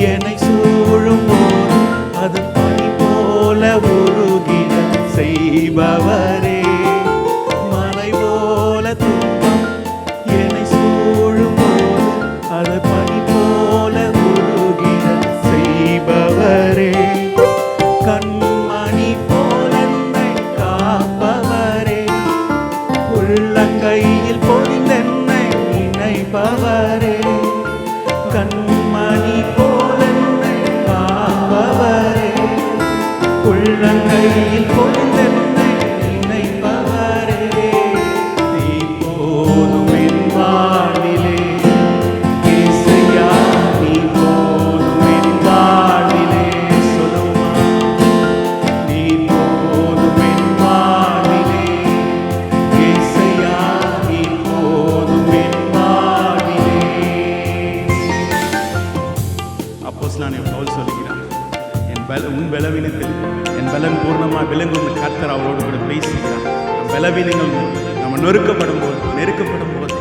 என்னை சூழும்? போது அது பனி போல உருகிட செய்பவரே. மலை போல துன்பம் என்னை சூழும்? போது அது பனி போல உருகிட செய்பவரே. கண்மணி போல என்னை காப்பவரே. உள்ளங்கையில் பொறிந்தென்னை நினைப்பவரே உள்ளங்கையில் பொறிந்தென்னை நினைப்பவரே நீ போதும் என் வாழ்விலே இசையா நீ போதும் என் வாழ்விலே சொல்லுமா நீ போதும் என் வாழ்விலே இசையா நீ போதும் என் வாழ்விலே அப்போஸ்தலனாகிய பவுல் சொல்லுகிறார் என் பல உன் பலவீனத்தில் என் பலம் பூர்ணமாக விளங்கும் கர்த்தர் அவரோடு கூட பேசுகிறார். பலவீனங்கள் நம்ம நொறுக்கப்படும் போது நெருக்கப்படும் போது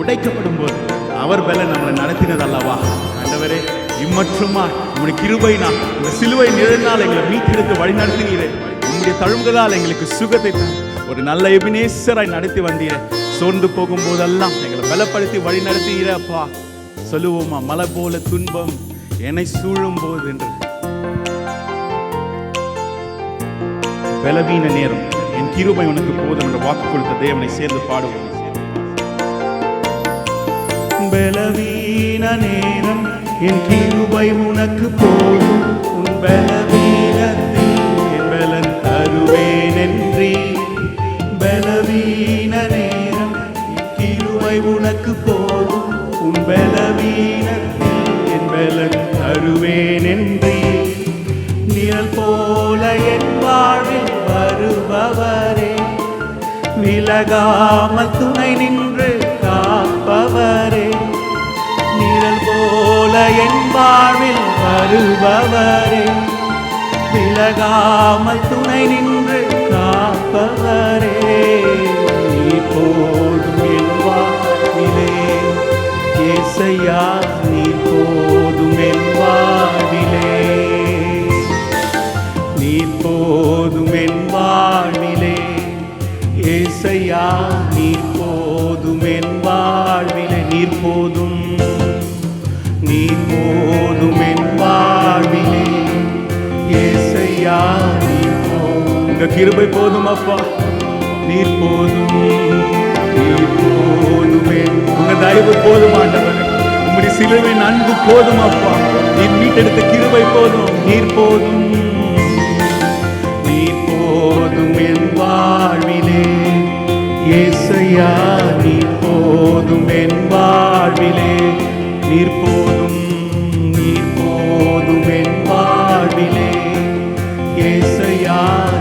உடைக்கப்படும் போது அவர் பல நம்மளை நடத்தினது அல்லவா ஆண்டவரே இம்மற்றுமா உங்களுடைய கிருபைனா இந்த சிலுவை நிழலினால் எங்களை மீட்டெடுத்து வழி நடத்தினீரே உங்களுடைய தழும்புகளால் எங்களுக்கு சுகத்தை ஒரு நல்ல எபினேசராய் நடத்தி வந்தீரே. சோர்ந்து போகும்போதெல்லாம் எங்களை பலப்படுத்தி வழி நடத்துகிறே அப்பா. சொல்லுவோமா மலை போல துன்பம் என்னை சூழும் போது என்று. பலவீன நேரம். என் கிருபை உனக்கு போதும் என்று வாக்கு கொடுத்த தேவனை சேர்ந்து பாடுவோம். பலவீன நேரம் என் கிருபை உனக்கு போதும். உன் பலவீனத்தில் என் பலன் தருவேன் என்றே பலவீன நேரம் என் கிருபை உனக்கு போதும். உன் பலவீனத்தில் என் பலன் தருவேன் என்றே நிழல் போல என் வாழ்வில் விலகாமல் துணை நின்று காப்பவரே. நிழல் போல என் வாழ்வில் வருபவரே. விலகாமல் துணை நின்று காப்பவரே. நீ போதும் என் வாழ்விலே ஏசையா நீ போதும் என் வாழ்விலே நீ போதும் என் வாழ்விலே ஏசையா நீர் போதும் என் வாழ்வில நீர் போதும். நீர் போதும் என் வாழ்விலே ஏசையா நீர் போதும். உங்க கிருபை போதும் அப்பா. நீர் போதும். நீர் போதும் உங்க தயவு போதும் ஆண்டவரே. உம்முடைய சிலுவின் அன்பு போதும் அப்பா. நீர் மீட்டெடுத்த கிருபை போதும். நீர் போதும். yard.